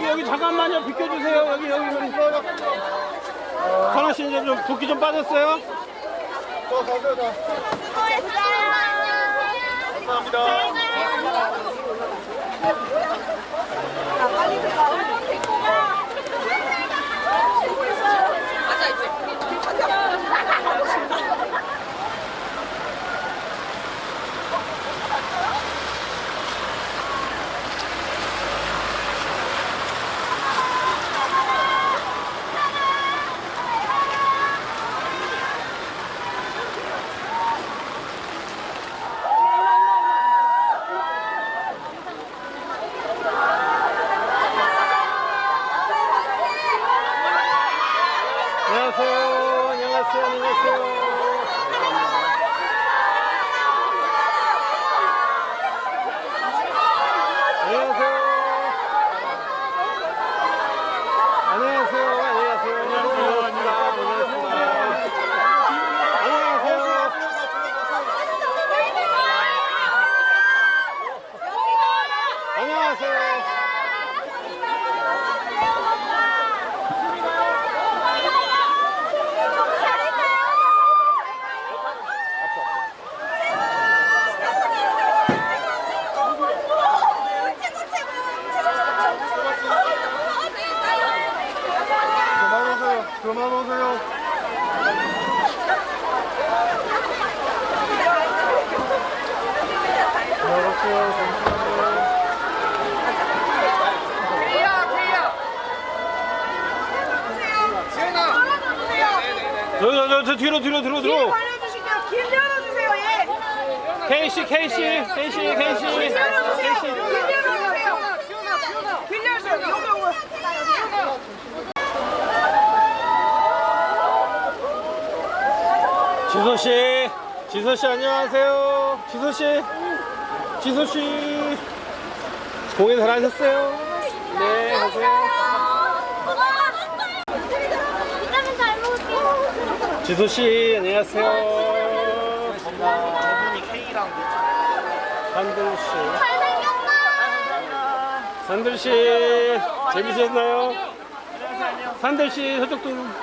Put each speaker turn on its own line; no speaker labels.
잠깐만요. 비켜주세요. 여기, 여기, 여기. 선아 씨 이제 좀 붓기 좀 빠졌어요? 감사합니다. 그만 오세요. 안녕하세요. 잠시만요. 저, 저, 저, 저 뒤로, 뒤로, 뒤로, 뒤로.
걸려주시면 길 열어주세요. 예.
케이씨, 케이씨, 케이씨, 케이씨,
길 열어주세요. 길
케이씨.
열어주세요. 길 열어주세요. 영광
지소 씨, 지소 씨 안녕하세요. 지소 씨, 지소 씨. 공연 잘하셨어요? 네,
먹을게요.
지소 씨 안녕하세요. 산들 씨. 산들 씨 재밌으셨나요? 산들 씨 저쪽 좀.